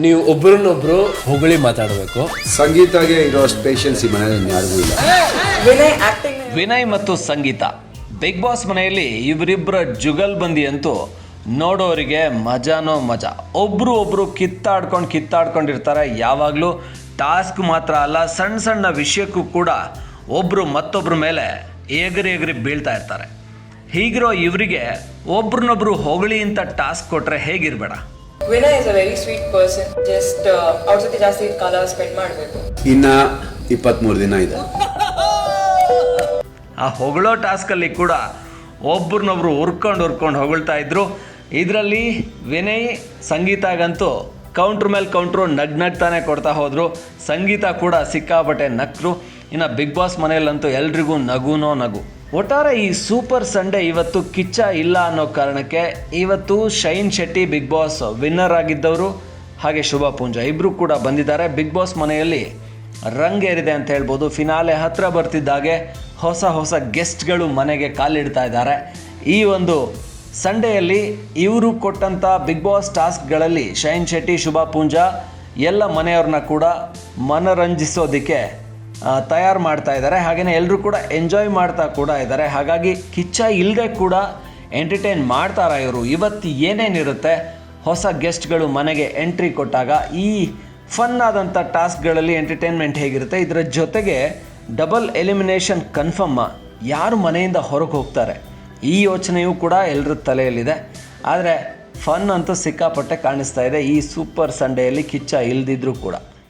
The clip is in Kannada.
ನೀವು ಒಬ್ರನ್ನೊಬ್ರು ಹೊಗಳಿ ಮಾತಾಡಬೇಕು. ಸಂಗೀತಗೆ ಇರೋ ಪೇಷನ್ಸ್ ಈ ಮನೆಯಲ್ಲಿ ಯಾರಿಗೂ ಇಲ್ಲ. ವಿನಯ್ ಆಕ್ಟಿಂಗ್ ವಿನಯ್ ಮತ್ತು ಸಂಗೀತ. ಬಿಗ್ ಬಾಸ್ ಮನೆಯಲ್ಲಿ ಇವರಿಬ್ಬರ ಜುಗಲ್ಬಂದಿ ಅಂತೂ ನೋಡೋರಿಗೆ ಮಜಾನೋ ಮಜಾ. ಒಬ್ರು ಒಬ್ರು ಕಿತ್ತಾಡ್ಕೊಂಡು ಕಿತ್ತಾಡ್ಕೊಂಡಿರ್ತಾರೆ. ಯಾವಾಗಲೂ ಟಾಸ್ಕ್ ಮಾತ್ರ ಅಲ್ಲ ಸಣ್ಣ ಸಣ್ಣ ವಿಷಯಕ್ಕೂ ಕೂಡ ಒಬ್ರು ಮತ್ತೊಬ್ರ ಮೇಲೆ ಎಗರಿ ಎಗರಿ ಬೀಳ್ತಾ ಇರ್ತಾರೆ. ಹೀಗಿರೋ ಇವರಿಗೆ ಒಬ್ರನ್ನೊಬ್ರು ಹೊಗಳಿ ಅಂತ ಟಾಸ್ಕ್ ಕೊಟ್ಟರೆ ಹೇಗಿರ್ಬೇಡ? Vinay is a very sweet person just ಅವ್ರ ಜೊತೆ ಜಾಸ್ತಿ ಕಾಲ ಸ್ಪೆಂಡ್ ಮಾಡಬೇಕು. ಇನ್ನ ಇಪ್ಪತ್ಮೂರು ದಿನ ಇದೆ. ಆ ಹೊಗಳೋ ಟಾಸ್ಕಲ್ಲಿ ಕೂಡ ಒಬ್ರನ್ನೊಬ್ರು ಹುರ್ಕೊಂಡು ಹುರ್ಕೊಂಡು ಹೊಗಳ್ತಾ ಇದ್ರು. ಇದರಲ್ಲಿ ವಿನಯ್ ಸಂಗೀತಾಗಂತೂ ಕೌಂಟ್ರ್ ಮೇಲೆ ಕೌಂಟ್ರು ನಗ್ ನಗ್ತಾನೆ ಕೊಡ್ತಾ ಹೋದ್ರು. ಸಂಗೀತ ಕೂಡ ಸಿಕ್ಕಾಪಟ್ಟೆ ನಕ್ರು. ಇನ್ನು ಬಿಗ್ ಬಾಸ್ ಮನೆಯಲ್ಲಂತೂ ಎಲ್ರಿಗೂ ನಗುನೋ ನಗು. ಒಟ್ಟಾರೆ ಈ ಸೂಪರ್ ಸಂಡೇ ಇವತ್ತು ಕಿಚ್ಚ ಇಲ್ಲ ಅನ್ನೋ ಕಾರಣಕ್ಕೆ ಇವತ್ತು Shine Shetty Bigg Boss winner ಆಗಿದ್ದವರು, ಹಾಗೆ ಶುಭ ಪೂಂಜಾ. ಇಬ್ಬರು ಕೂಡ ಬಂದಿದ್ದಾರೆ. ಬಿಗ್ ಬಾಸ್ ಮನೆಯಲ್ಲಿ ರಂಗೇರಿದೆ ಅಂತ ಹೇಳ್ಬೋದು. ಫಿನಾಲೆ ಹತ್ತಿರ ಬರ್ತಿದ್ದಾಗೆ ಹೊಸ ಹೊಸ ಗೆಸ್ಟ್ಗಳು ಮನೆಗೆ ಕಾಲಿಡ್ತಾ ಇದ್ದಾರೆ. ಈ ಒಂದು ಸಂಡೆಯಲ್ಲಿ ಇವರು ಕೊಟ್ಟಂಥ ಬಿಗ್ ಬಾಸ್ ಟಾಸ್ಕ್ಗಳಲ್ಲಿ ಶೈನ್ ಶೆಟ್ಟಿ, ಶುಭ ಪೂಂಜಾ, ಎಲ್ಲ ಮನೆಯವ್ರನ್ನ ಕೂಡ ಮನರಂಜಿಸೋದಕ್ಕೆ ತಯಾರು ಮಾಡ್ತಾ ಇದ್ದಾರೆ. ಹಾಗೆಯೇ ಎಲ್ಲರೂ ಕೂಡ ಎಂಜಾಯ್ ಮಾಡ್ತಾ ಕೂಡ ಇದ್ದಾರೆ. ಹಾಗಾಗಿ ಕಿಚ್ಚ ಇಲ್ಲದೆ ಕೂಡ ಎಂಟರ್ಟೈನ್ ಮಾಡ್ತಾರ ಇವರು? ಇವತ್ತು ಏನೇನಿರುತ್ತೆ ಹೊಸ ಗೆಸ್ಟ್ಗಳು ಮನೆಗೆ ಎಂಟ್ರಿ ಕೊಟ್ಟಾಗ ಈ ಫನ್ ಆದಂಥ ಟಾಸ್ಕ್ಗಳಲ್ಲಿ ಎಂಟರ್ಟೈನ್ಮೆಂಟ್ ಹೇಗಿರುತ್ತೆ? ಇದರ ಜೊತೆಗೆ ಡಬಲ್ ಎಲಿಮಿನೇಷನ್ ಕನ್ಫರ್ಮ ಯಾರು ಮನೆಯಿಂದ ಹೊರಗೆ ಹೋಗ್ತಾರೆ? ಈ ಯೋಚನೆಯೂ ಕೂಡ ಎಲ್ಲರ ತಲೆಯಲ್ಲಿದೆ. ಆದರೆ ಫನ್ ಅಂತೂ ಸಿಕ್ಕಾಪಟ್ಟೆ ಕಾಣಿಸ್ತಾ ಇದೆ ಈ ಸೂಪರ್ ಸಂಡೇಯಲ್ಲಿ ಕಿಚ್ಚ ಇಲ್ದಿದ್ರೂ ಕೂಡ.